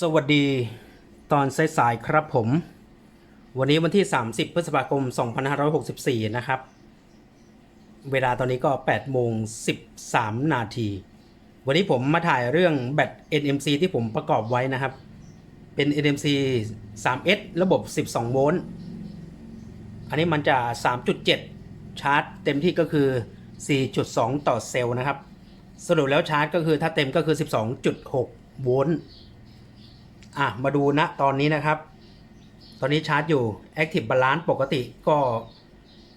สวัสดีตอนสายๆครับผม วันนี้วันที่ 30 พฤษภาคม 2564 นะครับ เวลาตอนนี้ก็8โมง13 นาที วันนี้ผมมาถ่ายเรื่องแบต NMC ที่ผมประกอบไว้นะครับ เป็น NMC 3S ระบบ 12 โวลต์ อันนี้มันจะ 3.7 ชาร์จเต็มที่ก็คือ 4.2 ต่อเซลล์นะครับ สรุปแล้วชาร์จก็คือถ้าเต็มก็คือ 12.6 โวลต์ อะมาดูนะตอนนี้นะครับ ตอนนี้ชาร์จอยู่ Active Balance ปกติก็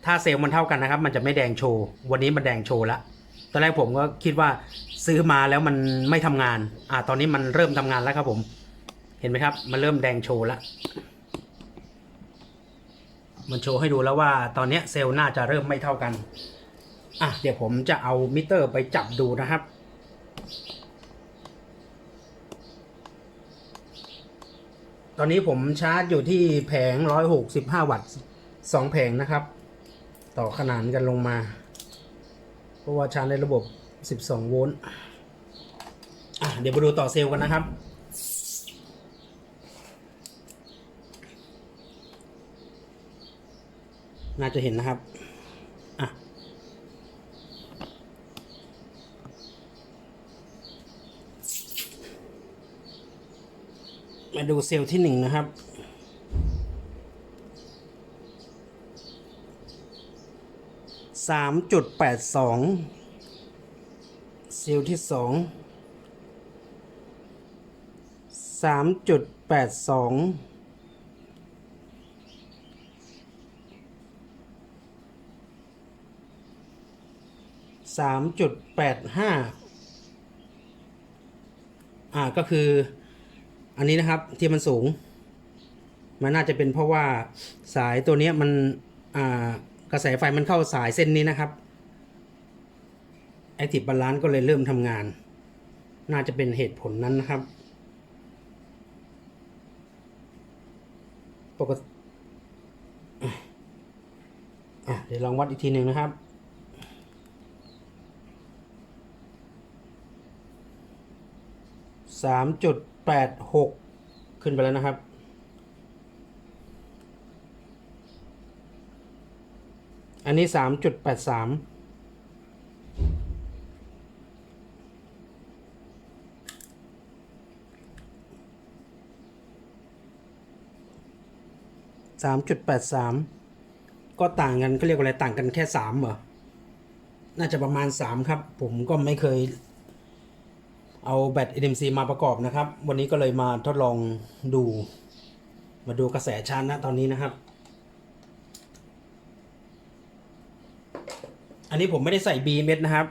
ถ้าเซลล์มันเท่ากันนะครับ มันจะไม่แดงโชว์ วันนี้มันแดงโชว์ละตอนแรกผมก็คิดว่าซื้อมาแล้วมันไม่ทำงาน อะตอนนี้มันเริ่มทำงานแล้วครับผม เห็นไหมครับ มันเริ่มแดงโชว์ละมันโชว์ให้ดูแล้วว่าตอนนี้เซลล์น่าจะเริ่มไม่เท่ากัน อะเดี๋ยวผมจะเอามิเตอร์ไปจับดูนะครับ ตอนนี้ผมชาร์จอยู่ที่แผง 165 วัตต์2แผงนะครับ ต่อขนานกันลงมา เพราะว่าชาร์จในระบบ 12 โวลต์เดี๋ยวมาดูต่อเซลล์กันนะครับ น่าจะเห็นนะครับ มาดูเซลล์ที่หนึ่งนะครับ สามจุดแปดสอง เซลล์ที่สอง สามจุดแปดสองสามจุดแปดห้าอ่าก็คือ อันนี้นะครับที่มันสูง มันน่าจะเป็นเพราะว่าสายตัวนี้มันกระแสไฟมันเข้าสายเส้นนี้นะครับ Active Balance ก็เลยเริ่มทำงาน น่าจะเป็นเหตุผลนั้นนะครับ ปกติเดี๋ยวลองวัดอีกทีหนึ่งนะครับสามจุด แปดหกขึ้นไปแล้วนะครับ อันนี้สามจุดแปดสามสามจุดแปดสามก็ต่างกันก็เรียกว่าอะไรต่างกันแค่สามเหรอ น่าจะประมาณสามครับ ผมก็ไม่เคย เอาแบต NMC มาประกอบนะครับ วันนี้ก็เลยมาทดลองดู มาดูกระแสชาร์จนะตอนนี้นะครับ อันนี้ผมไม่ได้ใส่ BMS นะครับ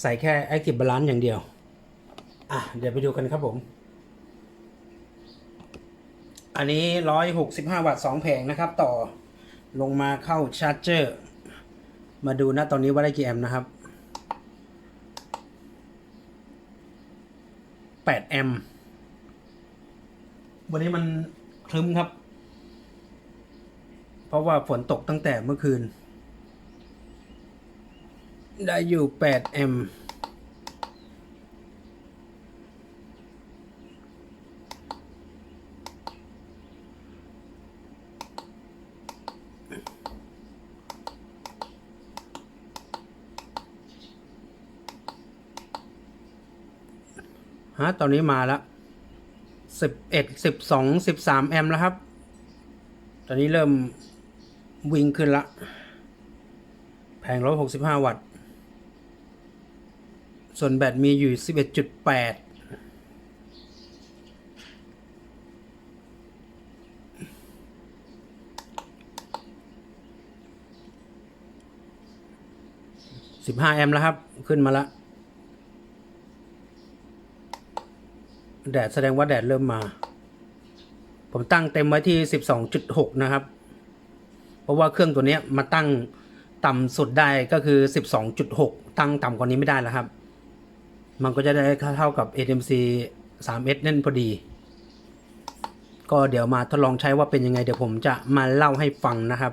ใส่แค่ Active Balance อย่างเดียว อะ เดี๋ยวไปดูกันครับผม อันนี้ 165 วัตต์ 2 แผงนะครับ ต่อลงมาเข้าชาร์จเจอร์ มาดูนะตอนนี้ว่าได้กี่แอมป์นะครับ 8 แอ มวันนี้มันคลึ้มครับ เพราะว่าฝนตกตั้งแต่เมื่อคืน ได้อยู่8แอมป์ ฮะตอนนี้มาแล้วสิบเอ็ดสิบสองสิบสามแอมป์แล้วครับ ตอนนี้เริ่มวิ่งขึ้นละ แผงร้อยหกสิบห้าวัตต์ ส่วนแบตมีอยู่สิบเอ็ดจุดแปดสิบห้าแอมป์แล้วครับ ขึ้นมาแล้ว แดดแสดงว่าแดดเริ่มมา ผมตั้งเต็มไว้ที่ 12.6 นะครับ เพราะว่าเครื่องตัวนี้มาตั้งต่ำสุดได้ก็คือ 12.6 ตั้งต่ำกว่านี้ไม่ได้แล้วครับ มันก็จะได้เท่ากับ AMC 3S นั่นพอดี ก็เดี๋ยวมาทดลองใช้ว่าเป็นยังไง เดี๋ยวผมจะมาเล่าให้ฟังนะครับ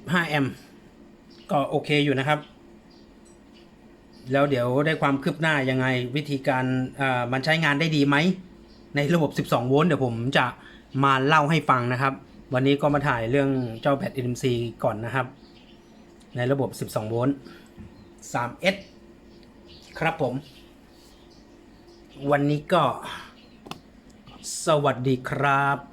15 แอมป์ก็โอเคอยู่นะครับ แล้วเดี๋ยวได้ความคืบหน้ายังไงวิธีการมันใช้งานได้ดีไหม ในระบบ 12 โวลต์เดี๋ยวผมจะมาเล่าให้ฟังนะครับ วันนี้ก็มาถ่ายเรื่องเจ้าแบต NMC ก่อนนะครับ ในระบบ 12 โวลต์ 3S ครับผม วันนี้ก็สวัสดีครับ